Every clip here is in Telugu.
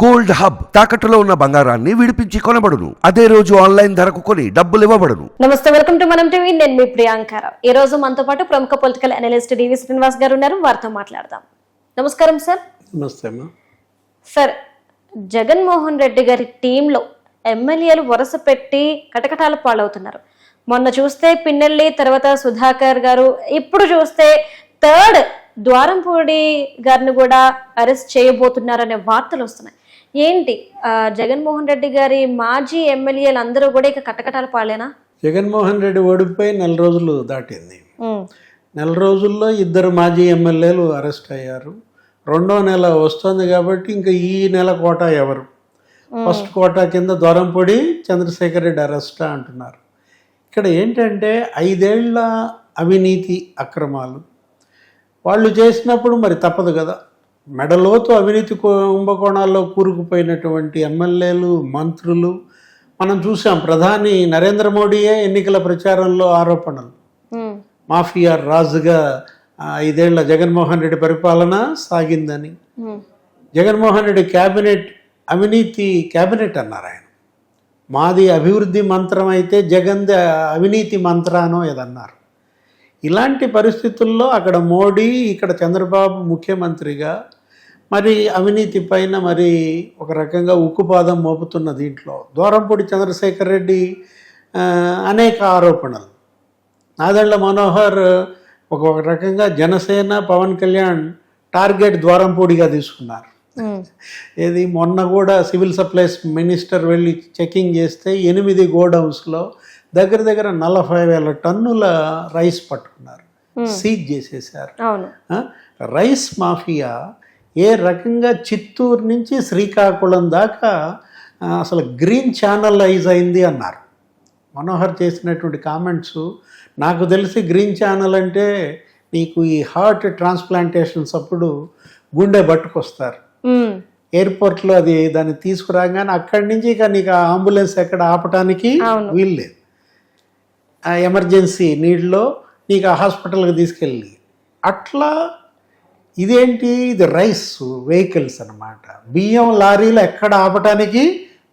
గోల్డ్ హబ్ తాకట్టులో ఉన్న బంగారాన్ని విడిపించి కొనబడును. అదే రోజు ఆన్లైన్ ధరకు కొని డబ్బులు ఇవ్వబడును. నమస్తే వెల్కమ్ టు మనం టీవీ. నేను మీ ప్రియాంకారావు ఈ రోజు మనతో పాటు ప్రముఖ పొలిటికల్ అనలిస్ట్ డివి శ్రీనివాస్ గారు ఉన్నారు. వారితో మాట్లాడదాం. నమస్కారం సార్. నమస్తే అమ్మా. సార్ జగన్మోహన్ రెడ్డి గారి టీంలో ఎమ్మెల్యేలు వరుస పెట్టి కటకటాల పాలవుతున్నారు. మొన్న చూస్తే పిన్నెల్లి తర్వాత సుధాకర్ గారు ఇప్పుడు చూస్తే థర్డ్ ద్వారంపూడి గారిని కూడా అరెస్ట్ చేయబోతున్నారనే వార్తలు వస్తున్నాయి. ఏంటి? జగన్మోహన్ రెడ్డి గారి మాజీ ఎమ్మెల్యేలు అందరూ కూడా ఇక కటకటాల పాలేనా? జగన్మోహన్ రెడ్డి ఓడిపోయి నెల రోజులు దాటింది. నెల రోజుల్లో ఇద్దరు మాజీ ఎమ్మెల్యేలు అరెస్ట్ అయ్యారు. రెండో నెల వస్తుంది కాబట్టి ఇంకా ఈ నెల కోట ఎవరు? ఫస్ట్ కోటా కింద దూరంపొడి చంద్రశేఖర్ రెడ్డి అరెస్టా అంటున్నారు. ఇక్కడ ఏంటంటే ఐదేళ్ళ అవినీతి అక్రమాలు. వాళ్ళు చేసినప్పుడు మరి తప్పదు కదా. మెడలోతు అవినీతి కుంభకోణాల్లో కూరుకుపోయినటువంటి ఎమ్మెల్యేలు మంత్రులు మనం చూసాం ప్రధాని నరేంద్ర మోడీయే ఎన్నికల ప్రచారంలో ఆరోపణలు. మాఫియా రాజుగా ఐదేళ్ళ జగన్మోహన్ రెడ్డి పరిపాలన సాగిందని. జగన్మోహన్ రెడ్డి క్యాబినెట్ అవినీతి క్యాబినెట్ అన్నారు ఆయన. మాది అభివృద్ధి మంత్రం అయితే జగన్ది అవినీతి మంత్రానో ఏదన్నారు. ఇలాంటి పరిస్థితుల్లో అక్కడ మోడీ ఇక్కడ చంద్రబాబు ముఖ్యమంత్రిగా మరి అవినీతి పైన మరి ఒక రకంగా ఉక్కుపాదం మోపుతున్న దీంట్లో దూరంపూడి చంద్రశేఖర్ రెడ్డి అనేక ఆరోపణలు. నాదెళ్ళ మనోహర్ ఒక రకంగా జనసేన పవన్ కళ్యాణ్ టార్గెట్ ద్వారంపూడిగా తీసుకున్నారు. ఏది మొన్న కూడా సివిల్ సప్లైస్ మినిస్టర్ వెళ్ళి చెకింగ్ చేస్తే ఎనిమిది గోడౌన్స్లో దగ్గర దగ్గర నలభై వేల టన్నుల రైస్ పట్టుకున్నారు. సీజ్ చేసేసారు? రైస్ మాఫియా ఏ రకంగా చిత్తూరు నుంచి శ్రీకాకుళం దాకా అసలు గ్రీన్ ఛానలైజ్ అయింది అన్నారు. మనోహర్ చేసినటువంటి కామెంట్స్ నాకు తెలిసి గ్రీన్ ఛానల్ అంటే నీకు ఈ హార్ట్ ట్రాన్స్ప్లాంటేషన్స్ అప్పుడు గుండె పట్టుకొస్తారు. ఎయిర్పోర్ట్లో అది దాన్ని తీసుకురాగానే అక్కడి నుంచి ఇక నీకు ఆ అంబులెన్స్ ఎక్కడ ఆపటానికి. వీల్లేదు ఆ ఎమర్జెన్సీ నీడ్లో నీకు ఆ హాస్పిటల్కి తీసుకెళ్ళి అట్లా ఇదేంటి? ఇది రైస్ వెహికల్స్ అన్నమాట. బియ్యం లారీలు ఎక్కడ ఆపటానికి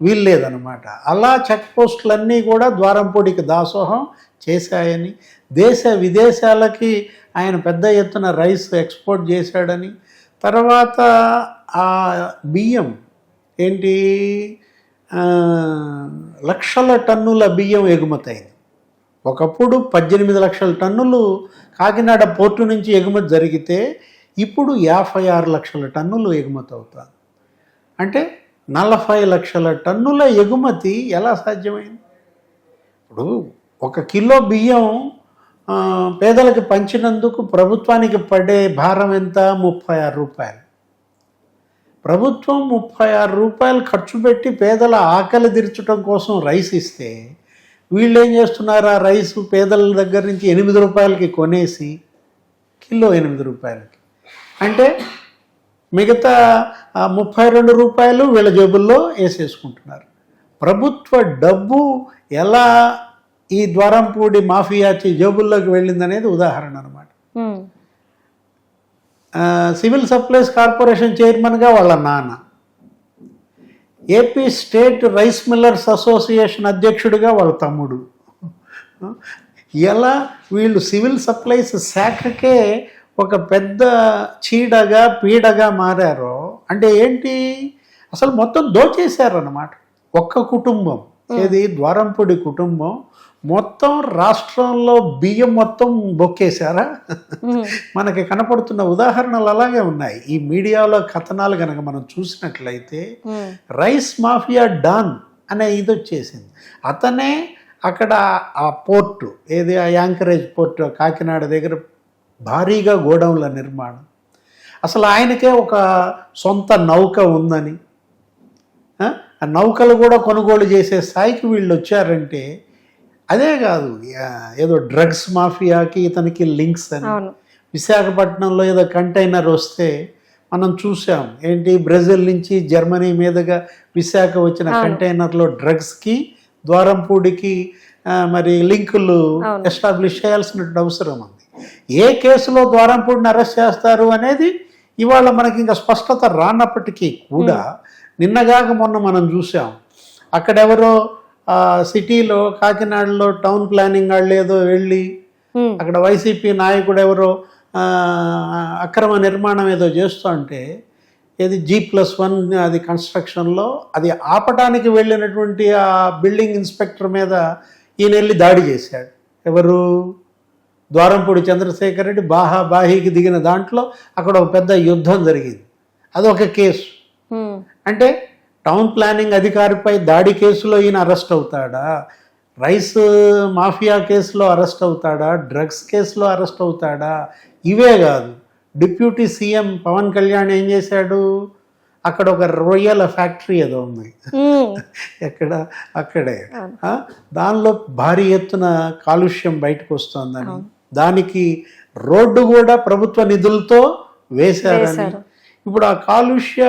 వీల్లేదనమాట అలా చెక్ పోస్టులన్నీ కూడా ద్వారంపూడికి దాసోహం చేశాయని దేశ విదేశాలకి ఆయన పెద్ద ఎత్తున రైస్ ఎక్స్పోర్ట్ చేశాడని తర్వాత ఆ బియ్యం ఏంటి? లక్షల టన్నుల బియ్యం ఎగుమతయింది ఒకప్పుడు పద్దెనిమిది లక్షల టన్నులు కాకినాడ పోర్టు నుంచి ఎగుమతి జరిగితే ఇప్పుడు యాభై ఆరు లక్షల టన్నులు ఎగుమతి అవుతుంది. అంటే నలభై లక్షల టన్నుల ఎగుమతి ఎలా సాధ్యమైంది? ఇప్పుడు ఒక కిలో బియ్యం పేదలకు పంచినందుకు ప్రభుత్వానికి పడే భారం ఎంత? ముప్పై ఆరు రూపాయలు. ప్రభుత్వం ముప్పై ఆరు రూపాయలు ఖర్చు పెట్టి పేదల ఆకలి తీర్చడం కోసం రైస్ ఇస్తే వీళ్ళు ఏం చేస్తున్నారు? ఆ రైస్ పేదల దగ్గర నుంచి ఎనిమిది రూపాయలకి కొనేసి కిలో ఎనిమిది రూపాయలకి. అంటే మిగతా ముప్పై రెండు రూపాయలు వీళ్ళ జేబుల్లో వేసేసుకుంటున్నారు. ప్రభుత్వ డబ్బు ఎలా ఈ ద్వారంపూడి మాఫియా చే- జేబుల్లోకి వెళ్ళిందనేది ఉదాహరణ అనమాట సివిల్ సప్లైస్ కార్పొరేషన్ చైర్మన్గా వాళ్ళ నాన్న. AP state rice millers association అధ్యక్షుడిగా వాళ్ళ తమ్ముడు. ఎలా వీళ్ళు సివిల్ సప్లైస్ శాఖకే ఒక పెద్ద చీడగా పీడగా మారారో అంటే ఏంటి? అసలు మొత్తం దోచేశారన్నమాట. ఒక్క కుటుంబం. ఏది? ద్వారంపూడి కుటుంబం. మొత్తం రాష్ట్రంలో బియ్యం మొత్తం బొక్కేశారా? మనకి కనపడుతున్న ఉదాహరణలు అలాగే ఉన్నాయి. ఈ మీడియాలో కథనాలు కనుక మనం చూసినట్లయితే రైస్ మాఫియా డాన్ అనే ఇది వచ్చేసింది. అతనే అక్కడ ఆ పోర్టు ఏది? ఆ యాంకరేజ్ పోర్టు కాకినాడ దగ్గర భారీగా గోడౌన్ల నిర్మాణం. అసలు ఆయనకే ఒక సొంత నౌక ఉందని ఆ? నౌకలు కూడా కొనుగోలు చేసే స్థాయికి వీళ్ళు వచ్చారంటే అదే కాదు ఏదో డ్రగ్స్ మాఫియాకి ఇతనికి లింక్స్ అని. విశాఖపట్నంలో ఏదో కంటైనర్ వస్తే మనం చూసాం. ఏంటి? బ్రెజిల్ నుంచి జర్మనీ మీదుగా విశాఖ వచ్చిన కంటైనర్లో డ్రగ్స్కి ద్వారంపూడికి మరి లింకులు ఎస్టాబ్లిష్ చేయాల్సిన అవసరం ఉంది. ఏ కేసులో ద్వారంపూడిని అరెస్ట్ చేస్తారు అనేది ఇవాళ మనకి ఇంకా స్పష్టత రానప్పటికీ కూడా నిన్నగాక మొన్న మనం చూసాం. అక్కడెవరో సిటీలో కాకినాడలో టౌన్ ప్లానింగ్ వాళ్ళు ఏదో వెళ్ళి అక్కడ వైసీపీ నాయకుడు ఎవరో అక్రమ నిర్మాణం ఏదో చేస్తుంటే ఏది జీ ప్లస్ వన్ అది కన్స్ట్రక్షన్లో అది ఆపటానికి వెళ్ళినటువంటి ఆ బిల్డింగ్ ఇన్స్పెక్టర్ మీద ఈయన వెళ్ళి దాడి చేశాడు. ఎవరు? ద్వారంపూడి చంద్రశేఖర్ రెడ్డి బాహా బాహీకి దిగిన దాంట్లో అక్కడ ఒక పెద్ద యుద్ధం జరిగింది. అదొక కేసు. అంటే టౌన్ ప్లానింగ్ అధికారిపై దాడి కేసులో ఈయన అరెస్ట్ అవుతాడా? రైస్ మాఫియా కేసులో అరెస్ట్ అవుతాడా? డ్రగ్స్ కేసులో అరెస్ట్ అవుతాడా? ఇవే కాదు. డిప్యూటీ సీఎం పవన్ కళ్యాణ్ ఏం చేశాడు? అక్కడ ఒక రొయ్యల ఫ్యాక్టరీ ఏదో ఉంది. ఎక్కడ? అక్కడే? దానిలో భారీ ఎత్తున కాలుష్యం బయటకు వస్తుందని. దానికి రోడ్డు కూడా ప్రభుత్వ నిధులతో వేశారని. వేశారు. ఇప్పుడు ఆ కాలుష్య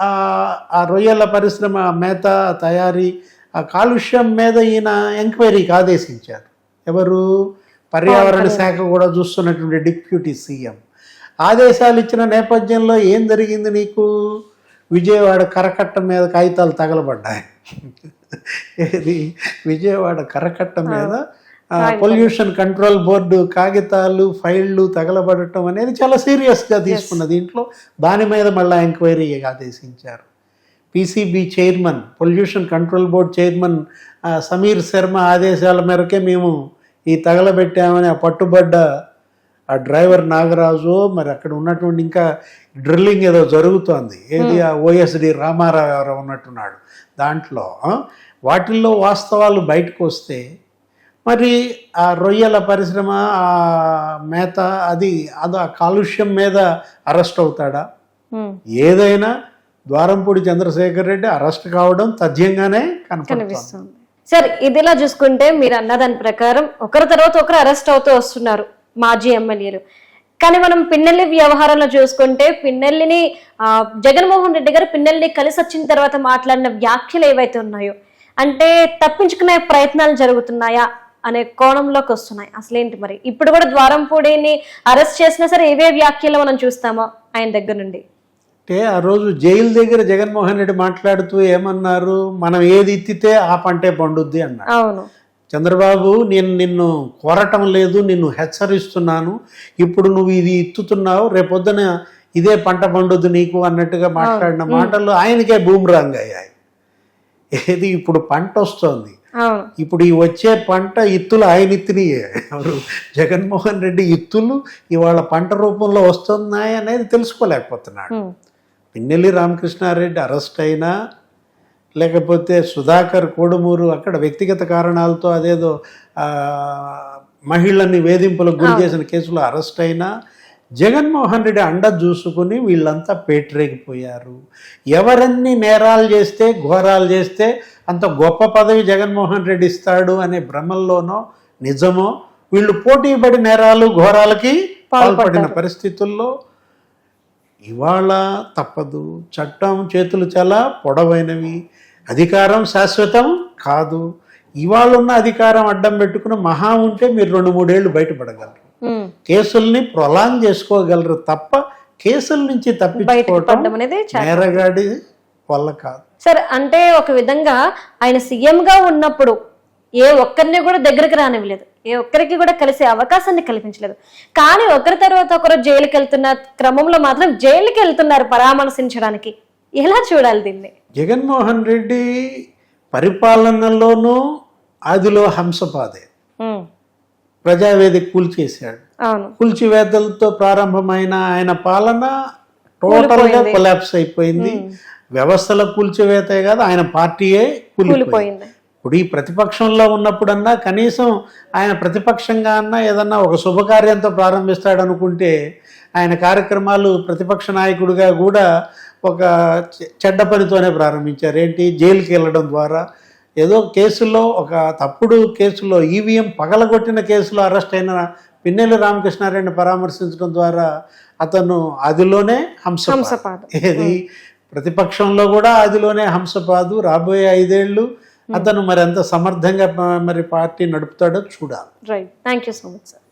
ఆ రొయ్యల పరిశ్రమ మేత తయారీ ఆ కాలుష్యం మీద ఈయన ఎంక్వైరీకి ఆదేశించారు. ఎవరు? పర్యావరణ శాఖ కూడా చూస్తున్నటువంటి డిప్యూటీ సీఎం. ఆదేశాలు ఇచ్చిన నేపథ్యంలో ఏం జరిగింది నీకు? విజయవాడ కరకట్ట మీద కాగితాలు తగలబడ్డాయి. విజయవాడ కరకట్ట మీద పొల్యూషన్ కంట్రోల్ బోర్డు కాగితాలు ఫైళ్ళు తగలబడటం అనేది చాలా సీరియస్గా తీసుకున్న దీంట్లో దాని మీద మళ్ళీ ఎంక్వైరీ ఆదేశించారు. PCB chairman pollution control board chairman Sameer Sharma ఆదేశాల మేరకే మేము ఈ తగలబెట్టామని ఆ పట్టుబడ్డ ఆ డ్రైవర్ నాగరాజు మరి అక్కడ ఉన్నటువంటి ఇంకా డ్రిల్లింగ్ ఏదో జరుగుతోంది. ఏది ఆ ఓఎస్డి రామారావు ఎవరో ఉన్నట్టున్నాడు. దాంట్లో వాటిల్లో వాస్తవాలు బయటకు వస్తే మరి ఆ రొయ్యల పరిశ్రమ ఆ మేత అది అది ఆ కాలుష్యం మీద అరెస్ట్ అవుతాడా? ఏదైనా ద్వారంపూడి చంద్రశేఖర్ రెడ్డి అరెస్ట్ కావడం తథ్యంగానే కనిపిస్తుంది. సార్ ఇదిలా చూసుకుంటే మీరు అన్న దాని ప్రకారం ఒకరి తర్వాత ఒకరు అరెస్ట్ అవుతూ వస్తున్నారు మాజీ ఎమ్మెల్యేలు. కానీ మనం పిన్నెల్లి వ్యవహారంలో చూసుకుంటే పిన్నెల్లిని ఆ, జగన్మోహన్ రెడ్డి గారు పిన్నెల్లిని కలిసి వచ్చిన తర్వాత మాట్లాడిన వ్యాఖ్యలు ఏవైతే ఉన్నాయో అంటే తప్పించుకునే ప్రయత్నాలు జరుగుతున్నాయా? అనే కోణంలోకి వస్తున్నాయి. అసలేంటి మరి? ఇప్పుడు కూడా ద్వారంపూడిని అరెస్ట్ చేసినా సరే ఏవే వ్యాఖ్యలు మనం చూస్తామో ఆయన దగ్గర నుండి. అంటే ఆ రోజు జైలు దగ్గర జగన్మోహన్ రెడ్డి మాట్లాడుతూ ఏమన్నారు? మనం ఏది ఎత్తితే ఆ పంటే పండుద్ది అన్నారు. అవును. చంద్రబాబు నేను నిన్ను కోరటం లేదు నిన్ను హెచ్చరిస్తున్నాను. ఇప్పుడు నువ్వు ఇది ఇత్తుతున్నావు రేపొద్దున ఇదే పంట పండుద్ది నీకు అన్నట్టుగా మాట్లాడిన మాటలు ఆయనకే బూమ్రాంగ్ అయ్యాయి. ఏది ఇప్పుడు పంట వస్తోంది ఇప్పుడు ఈ వచ్చే పంట ఇత్తులు ఆయన ఇత్తినియే. ఎవరు? జగన్మోహన్ రెడ్డి ఇత్తులు ఇవాళ పంట రూపంలో వస్తున్నాయి అనేది తెలుసుకోలేకపోతున్నాడు. పిన్నెల్లి రామకృష్ణారెడ్డి అరెస్ట్ అయినా లేకపోతే సుధాకర్ కోడుమూరు అక్కడ వ్యక్తిగత కారణాలతో అదేదో ఆ, మహిళల్ని వేధింపులకు గురి చేసిన కేసులో అరెస్ట్ అయినా జగన్మోహన్ రెడ్డి అండ చూసుకుని వీళ్ళంతా పేటరేగిపోయారు. ఎవరన్ని నేరాలు చేస్తే ఘోరాలు చేస్తే అంత గొప్ప పదవి జగన్మోహన్ రెడ్డి ఇస్తాడు అనే భ్రమల్లోనో నిజమో వీళ్ళు పోటీపడి నేరాలు ఘోరాలకి పాల్పడిన పరిస్థితుల్లో ఇవాళ తప్పదు. చట్టం చేతులు చాలా పొడవైనవి. అధికారం శాశ్వతం కాదు. ఇవాళ ఉన్న అధికారం అడ్డం పెట్టుకుని మహా ఉంటే మీరు రెండు మూడేళ్ళు బయటపడగలరు. కేసుల్ని ప్రొలాంగ్ చేసుకోగలరు తప్ప కేసుల నుంచి తప్పించుకోవటం నేరగాడి వల్ల కాదు. సార్ అంటే ఒక విధంగా ఆయన సీఎం గా ఉన్నప్పుడు ఏ ఒక్కరిని కూడా దగ్గరికి రానివ్వలేదు. ఏ ఒక్కరికి కూడా కలిసే అవకాశాన్ని కల్పించలేదు. కానీ ఒకరి తర్వాత ఒకరు జైలుకి వెళ్తున్న క్రమంలో మాత్రం జైలుకి వెళ్తున్నారు పరామర్శించడానికి. ఎలా చూడాలి దీన్ని? జగన్మోహన్ రెడ్డి పరిపాలనలోనూ ఆదిలో హంసపాదే. ప్రజావేదిక కూల్చేశాడు కూల్చివేతలతో ప్రారంభమైన ఆయన పాలన టోటల్గా కొలాప్స్ అయిపోయింది. వ్యవస్థల కూల్చివేతే కాదు ఆయన పార్టీయే కూలిపోయింది. ఇప్పుడు ఈ ప్రతిపక్షంలో ఉన్నప్పుడన్నా కనీసం ఆయన ప్రతిపక్షంగా అన్నా ఏదన్నా ఒక శుభకార్యంతో ప్రారంభిస్తాడు అనుకుంటే ఆయన కార్యక్రమాలు ప్రతిపక్ష నాయకుడిగా కూడా ఒక చెడ్డ పనితోనే ప్రారంభించారు. ఏంటి? జైలుకి వెళ్ళడం ద్వారా ఏదో కేసులో ఒక తప్పుడు కేసులో ఈవీఎం పగలగొట్టిన కేసులో అరెస్ట్ అయిన పిన్నెల్లి రామకృష్ణారెడ్డిని పరామర్శించడం ద్వారా అతను అదిలోనే హంస హంసపాదం. ఏది? ప్రతిపక్షంలో కూడా అదిలోనే హంసపాదు. రాబోయే ఐదేళ్ళు అతను మరి ఎంత సమర్థంగా మరి పార్టీ నడుపుతాడో చూడాలి. Right thank you so much sir